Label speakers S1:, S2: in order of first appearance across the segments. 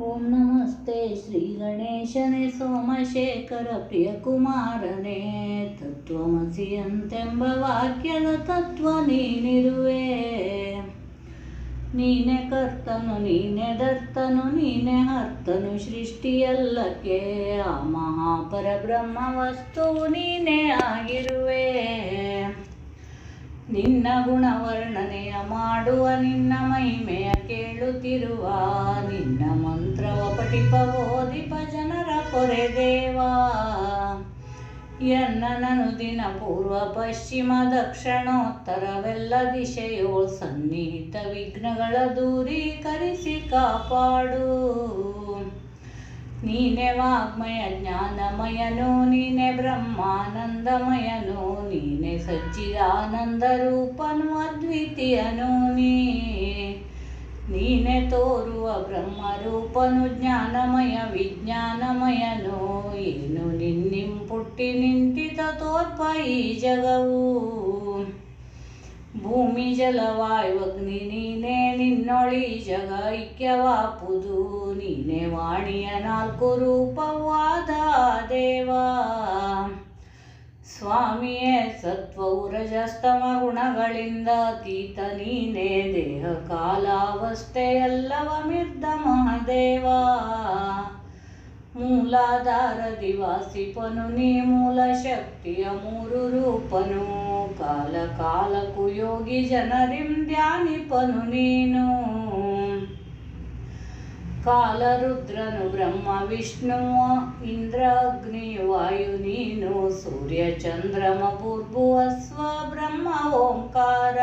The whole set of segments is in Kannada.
S1: ಓಂ ನಮಸ್ತೆ ಶ್ರೀ ಗಣೇಶನೇ, ಸೋಮಶೇಖರ ಪ್ರಿಯಕುಮಾರನೇ. ತತ್ವಮಸಿಯಂತೆಂಬ ವಾಕ್ಯದ ತತ್ವ ನೀನಿರುವೆ. ನೀನೆ ಕರ್ತನು, ನೀನೆ ದರ್ತನು ನೀನೆ ಹರ್ತನು ಸೃಷ್ಟಿಯಲ್ಲಕ್ಕೆ. ಆ ಮಹಾಪರಬ್ರಹ್ಮ ವಸ್ತು ನೀನೇ ಆಗಿರುವೆ. ನಿನ್ನ ಗುಣವರ್ಣನೆಯ ಮಾಡುವ ನಿನ್ನ ಮಹಿಮೆಯ ಕೇಳುತ್ತಿರುವ ನಿನ್ನ ಮಂತ್ರವ ಪಠಿಪ ಓದಿಪ ಜನರ ಕೊರೆ ದೇವಾ. ಎನ್ನನನು ದಿನ ಪೂರ್ವ ಪಶ್ಚಿಮ ದಕ್ಷಿಣೋತ್ತರವೆಲ್ಲ ದಿಶೆಯೋ ಸನ್ನಿಹಿತ ವಿಘ್ನಗಳ ದೂರೀಕರಿಸಿ ಕಾಪಾಡು. ನೀನೆ ವಾಗ್ಮಯ ಜ್ಞಾನಮಯನು, ನೀನೆ ಬ್ರಹ್ಮಾನಂದಮಯನು, ನೀನೆ ಸಚ್ಚಿದಾನಂದ ರೂಪನು, ಅದ್ವಿತೀಯನು ನೀ. ನೀನೆ ತೋರುವ ಬ್ರಹ್ಮರೂಪನು ಜ್ಞಾನಮಯ ವಿಜ್ಞಾನಮಯನು ಏನು ನಿನ್ನಿಂ ಪುಟ್ಟಿ ನಿಂತಿತ ತೋರ್ಪ ಈ ಜಗವು ಭೂಮಿ ಜಲವಾಯು ಅಗ್ನಿ ನೀನೇ ನಿನ್ನೊಳಿ ಜಗ ಐಕ್ಯವಾಪುದು ನೀನೆ ವಾಣಿಯ ನಾಲ್ಕು ರೂಪವಾದ ದೇವಾ ಸ್ವಾಮಿಯೇ, ಸತ್ವವು ರಜಸ್ತಮ ಗುಣಗಳಿಂದ ಅತೀತ ನೀನೇ ದೇಹ ಕಾಲಾವಸ್ಥೆಯಲ್ಲವ ಮಿರ್ದ ಮಹಾದೇವ. ಮೂಲಾಧಾರ ದಿವಾಸಿಪನು ನೀ ಮೂಲ ಶಕ್ತಿಯ ಮೂರು ರೂಪನು. ಕಾಲ ಕಾಲಕ್ಕೂ ಯೋಗಿ ಜನರಿಂ ಧ್ಯಾನಿಪನು ನೀನು. ಕಾಲರುದ್ರನು ಬ್ರಹ್ಮ ವಿಷ್ಣು ಇಂದ್ರ ಅಗ್ನಿ ವಾಯು ನೀನು, ಸೂರ್ಯ ಚಂದ್ರಮ ಪೂರ್ಭುವಸ್ವ ಬ್ರಹ್ಮ ಓಂಕಾರ.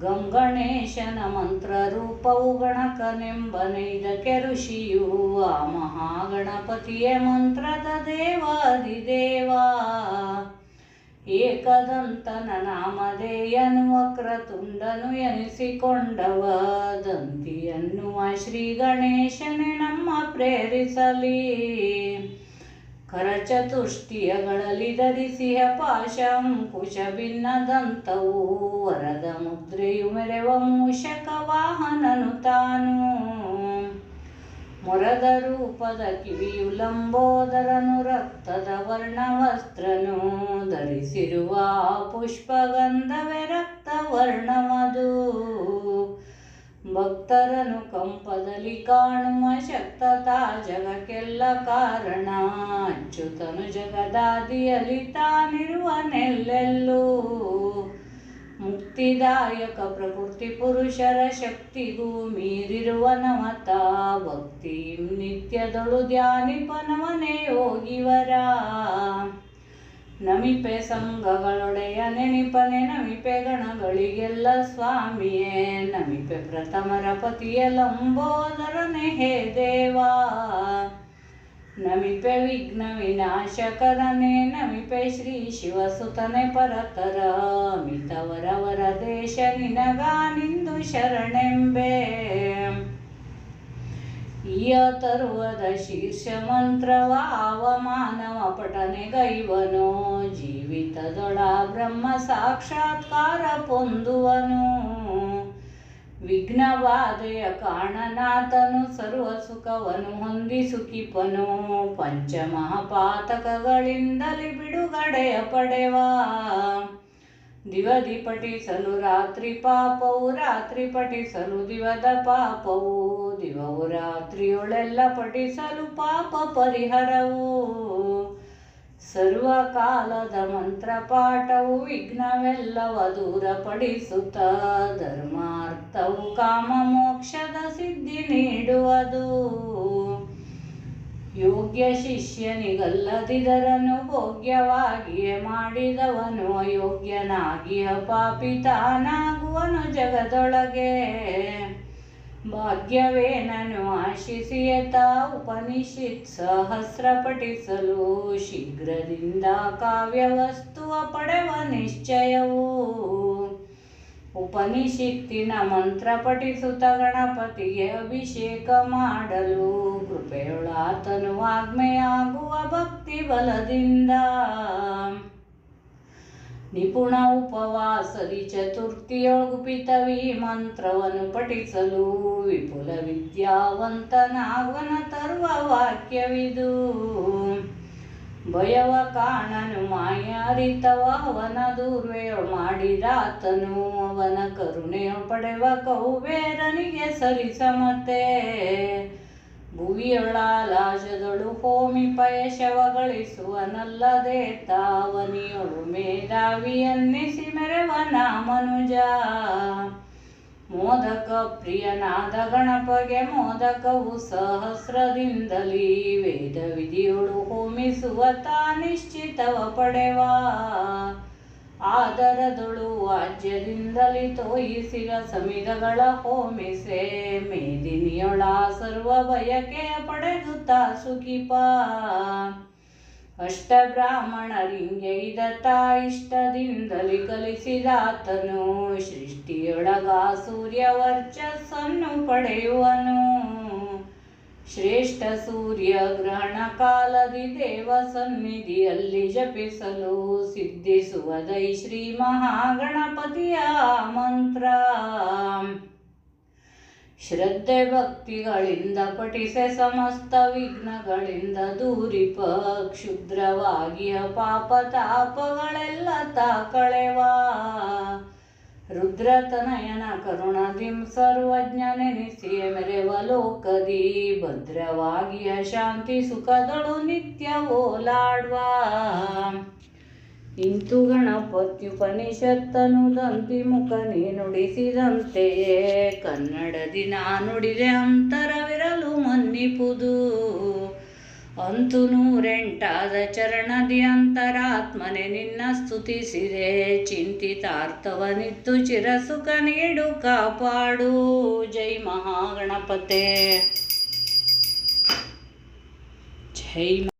S1: ಗಂಗಣೇಶನ ಮಂತ್ರ ರೂಪವು ಗಣಕನೆಂಬನೈದಕ್ಕೆ ಋಷಿಯು ಆ ಮಹಾಗಣಪತಿಯ ಮಂತ್ರದ ದೇವಾದಿದೇವ. ಏಕದಂತನ ನಾಮಧೇಯನು ವಕ್ರತುಂಡನು ಎನಿಸಿಕೊಂಡವ ದಂತಿಯನ್ನುವ ಶ್ರೀ ಗಣೇಶನೇ ನಮ್ಮ ಪ್ರೇರಿಸಲಿ. ಕರಚತುಷ್ಟಿಯಗಳಲ್ಲಿ ಧರಿಸಿಯ ಪಾಶಂ ಅಂಕುಶ ಭಿನ್ನದಂತವು ವರದ ಮುದ್ರೆಯು ಮೆರೆವ ಮೂಷಕ ವಾಹನನು ತಾನು. ಮೊರದ ರೂಪದ ಕಿವಿಯುಲಂಬೋದರನು ರಕ್ತದ ವರ್ಣವಸ್ತ್ರನು ಧರಿಸಿರುವ ಪುಷ್ಪಗಂಧವೇ ರಕ್ತ ವರ್ಣವದು. ಭಕ್ತರನು ಕಂಪದಲ್ಲಿ ಕಾಣುವ ಶಕ್ತತಾ ಜಗಕ್ಕೆಲ್ಲ ಕಾರಣ. ಅಚ್ಯುತನು ಜಗದಾದಿಯಲ್ಲಿ ತಾನಿರುವ ನೆಲ್ಲೆಲ್ಲೂ. ಮುಕ್ತಿದಾಯಕ ಪ್ರಕೃತಿ ಪುರುಷರ ಶಕ್ತಿಗೂ ಮೀರಿರುವ ನಮತ ಭಕ್ತಿ ನಿತ್ಯದೊಳು ಧ್ಯಾನಿಪನವನೇ ಯೋಗಿವರ ನಮಿಪೆ ಸಂಘಗಳೊಡೆಯ ನೆನಿಪನೆ, ನಮಿಪೆ ಗಣಗಳಿಗೆಲ್ಲ ಸ್ವಾಮಿಯೇ, ನಮಿಪೆ ಪ್ರಥಮರ ಪತಿಯ ಲಂಬೋದರನೆ ಹೇ ದೇವಾ. ನಮಿಪೆ ವಿಘ್ನ ವಿನಾಶಕರನೆ ನಮಿಪೆ ಶ್ರೀ ಶಿವಸುತನೆ ಪರತರ. ಮಿತವರವರ ದೇಶ ನಿನಗಾನಿಂದು ಶರಣೆಂಬೆ. ಈಯ ತರುವದ ಶೀರ್ಷ ಮಂತ್ರವ ಅವಮಾನವ ಪಠನೆಗೈವನು ಜೀವಿತದೊಳ ಬ್ರಹ್ಮ ಸಾಕ್ಷಾತ್ಕಾರ ಪೊಂದುವನು. ವಿಘ್ನ ಕಾಣನಾಥನು ಸರ್ವ ಸುಖವನ್ನು ಹೊಂದಿ ಸುಖಿಪನು. ಪಂಚಮಹಾಪಾತಕಗಳಿಂದಲೇ ಬಿಡುಗಡೆಯ ಪಡೆವ. ದಿವದಿ ಪಠಿಸಲು ರಾತ್ರಿ ಪಾಪವು, ರಾತ್ರಿ ಪಠಿಸಲು ದಿವದ ಪಾಪವು. ದಿವವು ರಾತ್ರಿಯೊಳೆಲ್ಲ ಪಠಿಸಲು ಪಾಪ ಪರಿಹರವು. ಸರ್ವಕಾಲದ ಮಂತ್ರ ಪಾಠವು ವಿಘ್ನವೆಲ್ಲವ ದೂರಪಡಿಸುತ್ತ ಧರ್ಮಾರ್ಥವು ಕಾಮ ಮೋಕ್ಷದ ಸಿದ್ಧಿ ನೀಡುವುದು. ಯೋಗ್ಯ ಶಿಷ್ಯನಿಗಲ್ಲದಿದರನು ಭೋಗ್ಯವಾಗಿಯೇ ಮಾಡಿದವನು ಅಯೋಗ್ಯನಾಗಿಯ ಪಾಪಿ ತಾನಾಗುವನು ಜಗದೊಳಗೆ. ಭಾಗ್ಯವೇನನು ಆಶಿಸಿಯತ ಉಪನಿಷತ್ ಸಹಸ್ರ ಪಠಿಸಲು ಶೀಘ್ರದಿಂದ ಕಾವ್ಯವಸ್ತುವ ಪಡೆವ ನಿಶ್ಚಯವು. ಉಪನಿಷತ್ತಿನ ಮಂತ್ರ ಪಠಿಸುತ್ತ ಗಣಪತಿಗೆ ಅಭಿಷೇಕ ಮಾಡಲು. ಕೃಪೆಯೊಳಾತನು ವಾಗ್ಮೆಯಾಗುವ ಭಕ್ತಿ ಬಲದಿಂದ. ನಿಪುಣ ಉಪವಾಸದಿ ಚತುರ್ಥಿಯೊಳಗುಪಿತವಿ ಮಂತ್ರವನ್ನು ಪಠಿಸಲು ವಿಪುಲ ವಿದ್ಯಾವಂತನಾಗನ ತರುವ ವಾಕ್ಯವಿದು. ಭಯವ ಕಾಣನು ಮಾಯಾರಿತವ ಅವನ ಮಾಡಿದಾತನು ಅವನ ಕರುಣೆಯ ಪಡೆವ ಕೌಬೇರನಿಗೆ ಸರಿಸಮತೆ. ಭುವಿಯೊಳಾಲಾಶದೊಳು ಹೋಮಿ ಪಯಶವ ಗಳಿಸುವನಲ್ಲದೆ ತಾವನಿಯೊಳು ಮೇಧಾವಿಯನ್ನಿಸಿ ಮೆರೆವನ ಮನುಜ. ಮೋದಕ ಪ್ರಿಯನಾದ ಗಣಪಗೆ ಮೋದಕವು ಸಹಸ್ರದಿಂದಲೀ ವೇದ ವಿಧಿಯೊಳು ಹೋಮಿಸುವ ತಾ ನಿಶ್ಚಿತವ ಪಡೆವ. ಆದರದೊಳು ವಾಜ್ಯದಿಂದಲಿ ತೋಯಿಸಿರ ಸಮಿದಗಳ ಹೋಮಿಸೆ ಮೇದಿನಿಯೊಳ ಸರ್ವ ಬಯಕೆಯ ಪಡೆದು ತಾ ಸುಖಿಪ. ಅಷ್ಟ ಬ್ರಾಹ್ಮಣರಿಂಗೆ ತಾಯಿಷ್ಟದಿಂದಲಿ ಕಲಿಸಿದ ಕಲಿಸಿದಾತನು. ಸೃಷ್ಟಿಯೊಳಗ ಸೂರ್ಯ ವರ್ಚಸ್ಸನ್ನು ಪಡೆಯುವನು. ಶ್ರೇಷ್ಠ ಸೂರ್ಯ ಗ್ರಹಣ ಕಾಲದಿ ದೇವ ಸನ್ನಿಧಿಯಲ್ಲಿ ಜಪಿಸಲು ಸಿದ್ಧಿಸುವ ದೈ ಶ್ರೀ ಮಹಾಗಣಪತಿಯ ಮಂತ್ರ. ಶ್ರದ್ಧೆ ಭಕ್ತಿಗಳಿಂದ ಪಠಿಸೆ ಸಮಸ್ತ ವಿಘ್ನಗಳಿಂದ ದೂರಿಪ, ಕ್ಷುದ್ರವಾಗಿಯ ಪಾಪ ತಾಪಗಳೆಲ್ಲ ತಾ ರುದ್ರತನಯನ ಕರುಣದಿಂ ಸರ್ವಜ್ಞನೆನಿಸಿಯ ಮೆರೆವ ಲೋಕದಿ ಭದ್ರವಾಗಿಯ ಶಾಂತಿ ಸುಖದಳು ನಿತ್ಯ ಓಲಾಡ್ವ. ಇಂತು ಗಣಪತ್ಯುಪನಿಷತ್ತನು ದಂತಿ ಮುಖನಿ ನುಡಿಸಿದಂತೆಯೇ ಕನ್ನಡದಿ ನಾ ನುಡಿದೆ ಅಂತರವಿರಲು ಮನ್ನಿಪುದು. ಅಂತು ನೂರೆಂಟಾದ ಚರಣದಿ ಅಂತರಾತ್ಮನೆ ನಿನ್ನ ಸ್ತುತಿಸಿದೆ. ಚಿಂತಿತಾರ್ಥವನಿತ್ತು ಚಿರಸುಖ ನೀಡು ಕಾಪಾಡು. ಜೈ ಮಹಾಗಣಪತೆ. ಜೈ